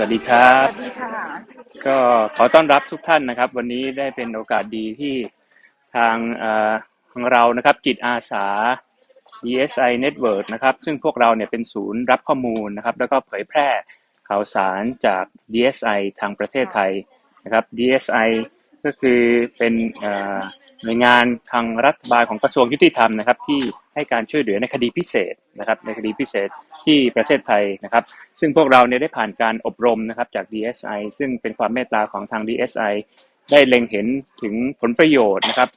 วัสดีครับ สวัสดีค่ะ ก็ขอต้อนรับทุกท่านนะครับ วันนี้ได้เป็นโอกาสดีที่ทางเอ่อของเรานะครับ จิตอาสา DSI Network นะครับ ซึ่งพวกเราเนี่ยเป็นศูนย์รับข้อมูลนะครับ แล้วก็เผยแพร่ข่าวสารจาก DSI ทางประเทศไทยนะครับ DSI ก็คือเป็นหน่วยงานทางรัฐบาลของกระทรวงยุติธรรมนะครับ ที่ให้การช่วยเหลือในคดีพิเศษนะครับ ในคดีพิเศษที่ประเทศไทยนะครับ ซึ่งพวกเราเนี่ยได้ผ่านการอบรมนะครับจาก DSI ซึ่งเป็นความเมตตาของทาง DSI ได้เล็งเห็นถึงผลประโยชน์นะครับ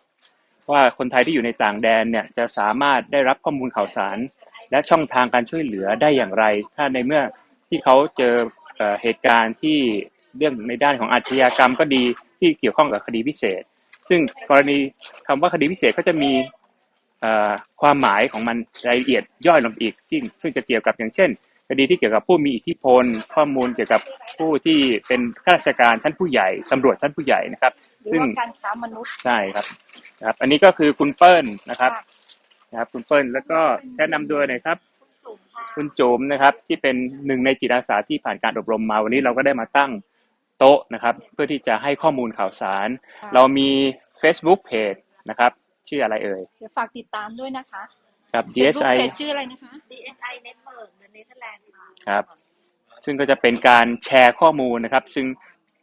ว่าคนไทยที่อยู่ในต่างแดนเนี่ยจะสามารถได้รับข้อมูลข่าวสาร และช่องทางการช่วยเหลือได้อย่างไร ถ้าในเมื่อที่เขาเจอเออเหตุการณ์ที่เรื่องในด้านของอาชญากรรมก็ดี ที่เกี่ยวข้องกับคดีพิเศษ ซึ่งกรณีคำว่าคดีพิเศษก็จะมีเอ่อความหมายของมันรายละเอียดย่อยลงไปอีกซึ่งซึ่งจะเกี่ยวกับอย่างเช่น คดีที่เกี่ยวกับผู้มีอิทธิพล ข้อมูลเกี่ยวกับผู้ที่เป็นข้าราชการชั้นผู้ใหญ่ตำรวจชั้นผู้ใหญ่นะครับหรือซึ่งว่าการค้ามนุษย์ใช่ครับนะครับ อันนี้ก็คือคุณเปิ้ลนะครับค่ะนะครับ คุณเปิ้ลแล้วก็แนะนำด้วยหน่อยครับสูงค่ะคุณโจมนะครับที่เป็นหนึ่งในจิตอาสาที่ผ่านการอบรมมาวันนี้เราก็ได้มาตั้ง โต๊ะนะครับเพื่อที่จะให้ข้อมูลข่าวสาร ค่ะ เรามี Facebook Page นะครับชื่ออะไรเอ่ยเดี๋ยวฝากติดตามด้วยนะคะครับ Facebook DSI page ชื่ออะไรนะคะ DSI Network ในเนเธอร์แลนด์ค่ะ ครับ ซึ่งก็จะเป็นการแชร์ข้อมูลนะครับ ซึ่ง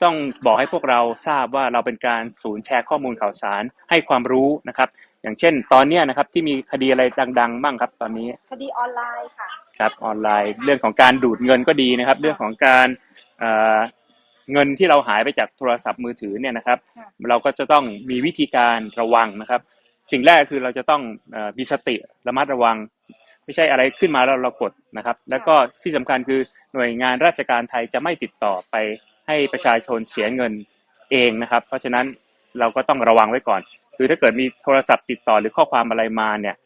ต้องบอกให้พวกเราทราบว่าเราเป็นการศูนย์แชร์ข้อมูลข่าวสารให้ความรู้นะครับ อย่างเช่น ตอนเนี้ยนะครับที่มีคดีอะไรดัง ๆ บ้างครับตอนนี้คดีออนไลน์ค่ะ ครับออนไลน์ เรื่องของการดูดเงินก็ดีนะครับ เรื่องของการเอ่อ เงินที่เราหายไปจากโทรศัพท์มือถือเนี่ยนะครับค่ะเราก็จะต้องมีวิธีการระวังนะครับ สิ่งแรกคือเราจะต้องเอ่อมีสติระมัดระวัง ไม่ใช่อะไรขึ้นมาแล้วเรากดนะครับ แล้วก็ที่สำคัญคือหน่วยงานราชการไทยจะไม่ติดต่อไปให้ประชาชนเสียเงินเองนะครับ เพราะฉะนั้นเราก็ต้องระวังไว้ก่อน คือถ้าเกิดมีโทรศัพท์ติดต่อหรือข้อความอะไรมาเนี่ย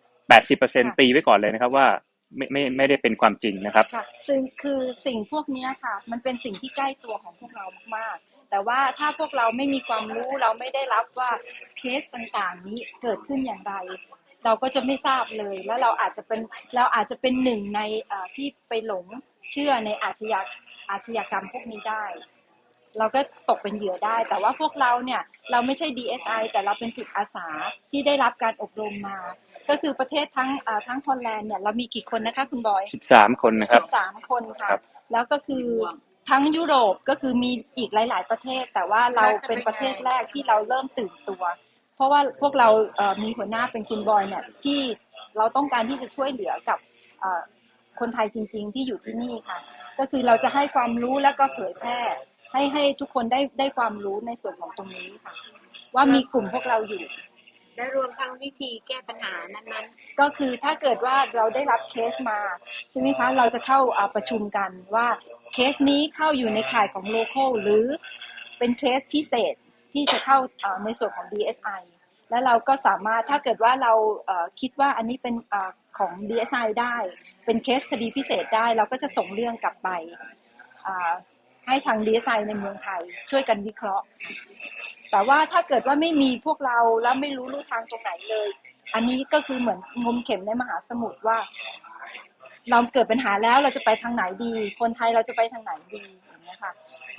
80%ตีไว้ก่อนเลยนะครับว่า ไม่ไม่ไม่ได้เป็นความจริงนะครับค่ะซึ่งคือสิ่งพวกนี้ค่ะ มันเป็นสิ่งที่ใกล้ตัวของพวกเรามากๆ แต่ว่าถ้าพวกเราไม่มีความรู้เราไม่ได้รับว่าเคสต่างๆ นี้เกิดขึ้นอย่างไร เราก็จะไม่ทราบเลย แล้วเราอาจจะเป็นเราอาจจะเป็นหนึ่งในที่ไปหลงเชื่อในอาชญาอาชญากรรมพวกนี้ได้ เราก็ตกเป็นเหยื่อได้ แต่ว่าพวกเราเนี่ยเราไม่ใช่ DSI แต่เราเป็นจิตอาสาที่ได้รับการอบรมมา ก็คือประเทศทั้งอ่าทั้งฮอลแลนด์เนี่ยเรามีกี่คนนะคะ คุณบอย 13 คนนะครับ สิบสามคนค่ะ ครับ แล้วก็คือทั้งยุโรปก็คือมีอีกหลาย ๆ ประเทศ แต่ว่าเราเป็นประเทศแรกที่เราเริ่มตื่นตัว เพราะว่าพวกเราเอ่อมีหัวหน้าเป็นคุณบอยเนี่ยที่เราต้องการที่จะช่วยเหลือกับเอ่อคนไทยจริง ๆ ที่อยู่ที่นี่ค่ะ ก็คือเราจะให้ความรู้แล้วก็เผยแพร่ ให้ให้ทุกคนได้ได้ความรู้ในส่วนของตรงนี้ค่ะ ว่ามีกลุ่มพวกเราอยู่ และรวมทั้งวิธีแก้ปัญหานั้นๆ ก็คือถ้าเกิดว่าเราได้รับเคสมาใช่ไหมคะเราจะเข้าประชุมกันว่าเคสนี้เข้าอยู่ในข่ายของโลเคอลหรือเป็นเคสพิเศษที่จะเข้าในส่วนของ DSI แล้วเราก็สามารถถ้าเกิดว่าเราคิดว่าอันนี้เป็นของ DSI ได้ เป็นเคสคดีพิเศษได้ เราก็จะส่งเรื่องกลับไปให้ทาง DSI ในเมืองไทย ช่วยกันวิเคราะห์ แต่ว่าถ้าเกิดว่าไม่มีพวกเราแล้วไม่รู้ลู่ทางตรงไหนเลย อันนี้ก็คือเหมือนงมเข็มในมหาสมุทรว่า เราเกิดปัญหาแล้วเราจะไปทางไหนดี คนไทยเราจะไปทางไหนดีอย่างเงี้ยค่ะ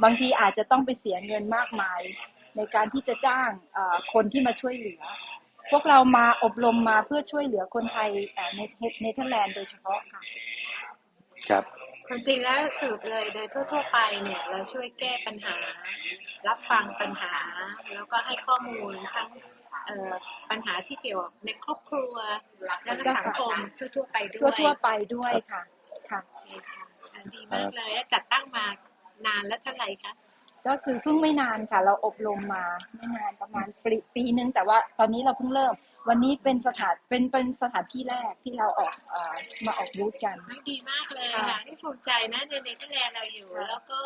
บางทีอาจจะต้องไปเสียเงินมากมาย ในการที่จะจ้างคนที่มาช่วยเหลือ พวกเรามาอบรมมาเพื่อช่วยเหลือคนไทยในเนเธอร์แลนด์โดยเฉพาะค่ะ ครับ ความจริงแล้วสืบเลยโดยทั่ว ๆ ไปเนี่ยเราช่วยแก้ปัญหา รับฟังปัญหา แล้วก็ให้ข้อมูลทั้งเอ่อปัญหาที่เกี่ยวกับในครอบครัวและก็สังคมทั่วๆไปด้วยทั่วๆไปด้วยค่ะค่ะโอเคค่ะอ่าดีมากเลยแล้วจัดตั้งมานานแล้วเท่าไหร่คะก็คือเพิ่งไม่นานค่ะ เราอบรมมาไม่นานประมาณปีปีนึงแต่ว่าตอนนี้เราเพิ่งเริ่ม วันนี้เป็นสถานเป็นเป็นสถานที่แรกที่เราออกเอ่อมาออกบูธกัน ไม่ดีมากเลยค่ะค่ะนี่ภูมิใจนะในเนเธอร์แลนด์เราอยู่ แล้วก็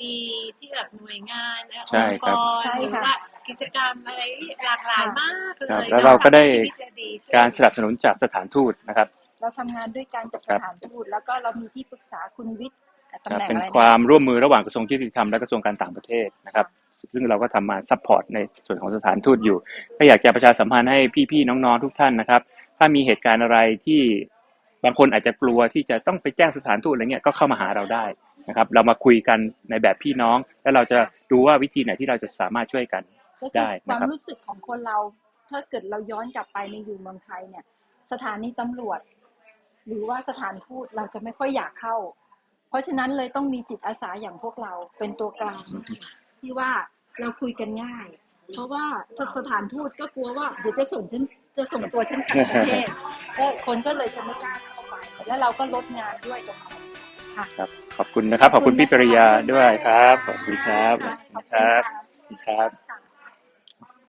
มีที่แบบหน่วยงานนะใช่องค์คกรับรใช่หรือค่ะ ว่ากิจกรรมอะไรหลากหลายมากเลยครับแล้วเราก็ได้ชีวิตเดีขึ้น การสนับสนุนจากสถานทูตนะครับ เราทำงานด้วยกันกับคสรับ ถานทูตแล้วก็เรามีที่ปรึกษาคุณวิทย์ตำครับแหน่งเป็นอะไรควานะมร่วมมือระหว่างกระทรวงยุติธรรมและกระทรวงการต่างประเทศนะครับ ซึ่งเราก็ทำมาซัพพอร์ตในส่วนของสถานทูตอยู่ก็อยากจะประชาสัมพันธ์ให้พี่ๆน้องๆทุกท่านนะครับ ถ้ามีเหตุการณ์อะไรที่บางคนอาจจะกลัวที่จะต้องไปแจ้งสถานทูตอะไรเงี้ยก็เข้ามาหาเราได้นะครับ เรามาคุยกันในแบบพี่น้อง แล้วเราจะดูว่าวิธีไหนที่เราจะสามารถช่วยกันก็คือได้คนะวามครับรู้สึกของคนเราถ้าเกิดเราย้อนกลับไปในอยู่เมืองไทยเนี่ย สถานีตำรวจ หรือว่าสถานทูตเราจะไม่ค่อยอยากเข้า เพราะฉะนั้นเลยต้องมีจิตอาสาอย่างพวกเราเป็นตัวกลาง ที่ว่าเราคุยกันง่าย เพราะว่าสถานทูตก็กลัวว่าเดี๋ยวจะส่งฉันจะส่งตัวฉันกลับประเทศก็คนก็เลยจะไม่กล้าเข้าไป แล้วเราก็ลดงานด้วยตรงนั้นค่ะครับขอบคุณนะครับ ขอบคุณพี่ปริยาด้วยครับ ขอบคุณครับขอบคุณครับค่ะครับ